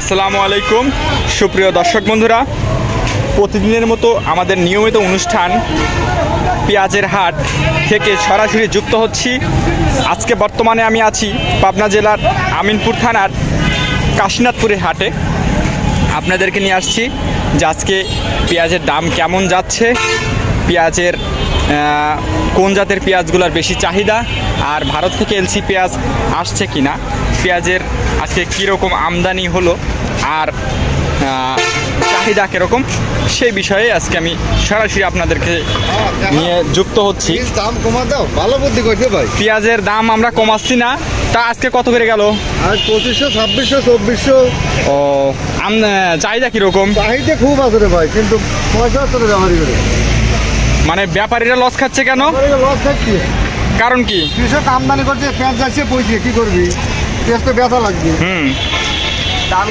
আসসালামু আলাইকুম। সুপ্রিয় দর্শক বন্ধুরা, প্রতিদিনের মতো আমাদের নিয়মিত অনুষ্ঠান পেঁয়াজের হাট থেকে সরাসরি যুক্ত হচ্ছি। আজকে বর্তমানে আমি আছি পাবনা জেলার আমিনপুর থানার কাশীনাথপুরের হাটে। আপনাদেরকে নিয়ে আসছি যে আজকে পেঁয়াজের দাম কেমন যাচ্ছে, পেঁয়াজের কোন জাতের পেঁয়াজগুলোর বেশি চাহিদা, আর ভারত থেকে এলসি পেঁয়াজ আসছে কি না পেঁয়াজের আজকে কীরকম আমদানি হলো আর চাহিদা কীরকম সেই বিষয়ে আজকে আমি সরাসরি আপনাদেরকে নিয়ে যুক্ত হচ্ছি। দাম কমা দাও ভালো বুদ্ধি করছে ভাই। পেঁয়াজের দাম আমরা কমাচ্ছি না তা আজকে কত করে গেল? আর পঁচিশশো ছাব্বিশশো চব্বিশশো। ও আম চাহিদা কীরকম? চাহিদা খুব আছে রে ভাই কিন্তু পয়সা আছে রে ব্যবহারী করে মানে ব্যাপারীরা লস খাচ্ছে কেন? লস খাচ্ছে। কারণ কি? কৃষক আমদানি করছে পেঁয়াজ যাচ্ছে পয়সা কি করবি? পেঁয়াজ তো ব্যথা লাগবে। হুম। দাম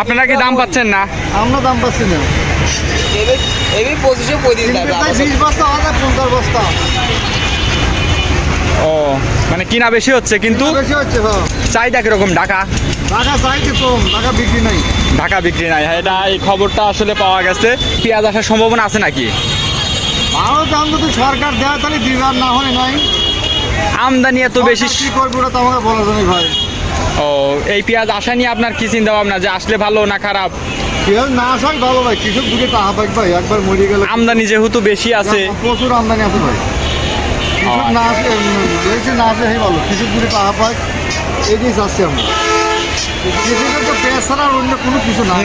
আপনারা কি দাম পাচ্ছেন না? আমরা দাম পাচ্ছি না। এবি পঁচিশশো পঁয়ত্রিশ বিশ বস্তা হাজার পঞ্চাশ বস্তা। ও মানে কিনা বেশি হচ্ছে কিন্তু বেশি হচ্ছে হ্যাঁ। চাহিদা কীরকম ঢাকা? টাকা চাইছে কম টাকা বিক্রি নাই। ঢাকা বিক্রি নাই। হ্যাঁ, এটা এই খবরটা আসলে পাওয়া গেছে। পেঁয়াজ আসার সম্ভাবনা আছে নাকি? ভালো দাম যদি সরকার দেয় তাহলে দিবার না হলে নাই। আমদানি এত বেশি কি করবে ওটা তো আমাকে বলা জানি ভাই। ও এই পেঁয়াজ আসা নিয়ে আপনার কি চিন্তা ভাবনা যে আসলে ভালো না খারাপ? পেঁয়াজ না আসাই ভালো ভাই কৃষক দুটো টাকা পাই ভাই একবার মরে গেলে আমদানি যেহেতু বেশি আছে। প্রচুর আমদানি আছে ভাই। কৃষক আসে আসে ভালো। কৃষক দুটো টাকা আমরা।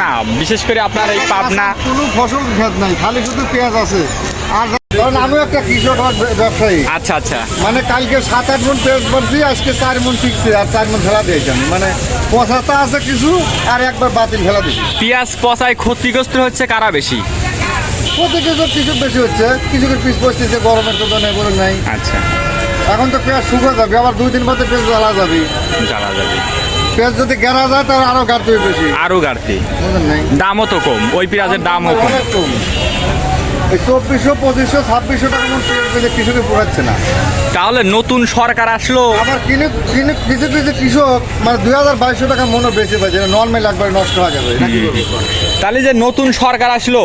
না বিশেষ করে আপনার এই পাবনা কোনো ফসল খেত নাই খালি শুধু পেঁয়াজ আছে। আর কারণ একটা কৃষক ব্যবসায়ী। আচ্ছা আচ্ছা। মানে কালকে সাত আট মন পেঁয়াজ আজকে চার মন টিকছে আর চার মন ফেলা দিয়েছি আমি। মানে পচাতা আছে কিছু আর একবার বাতিল ফেলা দিচ্ছি পেঁয়াজ পচায় ক্ষতিগ্রস্ত হচ্ছে কারা বেশি? প্রতি কৃষক কিছু বেশি হচ্ছে কৃষকের পিস পড়তেছে গরমের তো নেই বলে নাই। আচ্ছা। এখন তো পেঁয়াজ শুকিয়ে যাবে আবার দুই দিন বাদে পেঁয়াজ জ্বালা যাবে। জানা যাবে। পেঁয়াজ যদি গেরা যায় তাহলে আরও গাড়তে বেশি। আরও গাড়তি দামও তো কম ওই পেঁয়াজের দামও কম। চব্বিশশো পঁচিশশো ছাব্বিশশো টাকা মন পেলে কৃষকে পোড়াচ্ছে না। তাহলে নতুন সরকার আসলো। আবার কিনে কিনে কিছু কিছু কৃষক মানে দুই হাজার বাইশশো টাকা মনে বেশি পায় যেটা নর্মাল একবার নষ্ট হয়ে যাবে তাহলে যে নতুন সরকার আসলো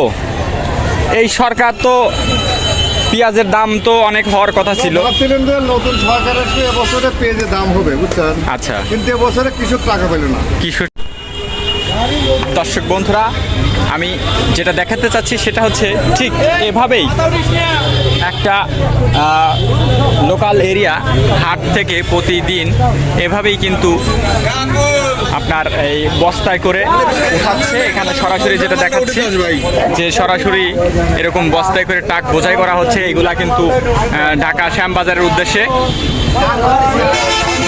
এই সরকার তো পেঁয়াজের দাম তো অনেক হওয়ার কথা ছিল। ভাবছিলেন যে নতুন সরকার আসবে এবছরে পেঁয়াজের দাম হবে বুঝছেন? আচ্ছা। কিন্তু এবছরে কৃষক টাকা পেল না। কিশোর দর্শক বন্ধুরা, আমি যেটা দেখাতে চাচ্ছি সেটা হচ্ছে ঠিক এভাবেই একটা লোকাল এরিয়া হাট থেকে প্রতিদিন এভাবেই কিন্তু আপনার এই বস্তায় করে উঠাচ্ছে। এখানে সরাসরি যেটা দেখাচ্ছি, যে সরাসরি এরকম বস্তায় করে টাক বোঝাই করা হচ্ছে। এগুলা কিন্তু ঢাকা শ্যামবাজারের উদ্দেশ্যে।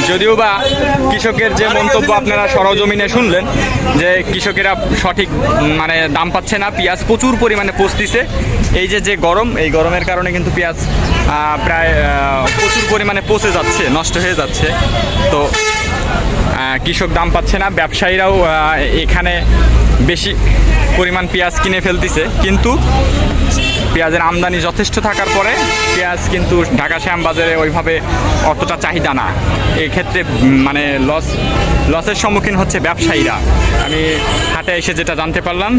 যদিও বা কৃষকের যে মন্তব্য আপনারা সরজমিনে শুনলেন, যে কৃষকেরা সঠিক মানে দাম পাচ্ছে না, পেঁয়াজ প্রচুর পরিমাণে পচতিছে। এই যে যে গরম, এই গরমের কারণে কিন্তু পেঁয়াজ প্রায় প্রচুর পরিমাণে পচে যাচ্ছে, নষ্ট হয়ে যাচ্ছে। তো কৃষক দাম পাচ্ছে না, ব্যবসায়ীরাও এখানে বেশি পরিমাণ পেঁয়াজ কিনে ফেলতেছে। কিন্তু পেঁয়াজের আমদানি যথেষ্ট থাকার পরে পেঁয়াজ কিন্তু ঢাকা শ্যাম বাজারে ওইভাবে অতটা চাহিদা না। এই ক্ষেত্রে মানে লস লসের সম্মুখীন হচ্ছে ব্যবসায়ীরা। আমি হাটে এসে যেটা জানতে পারলাম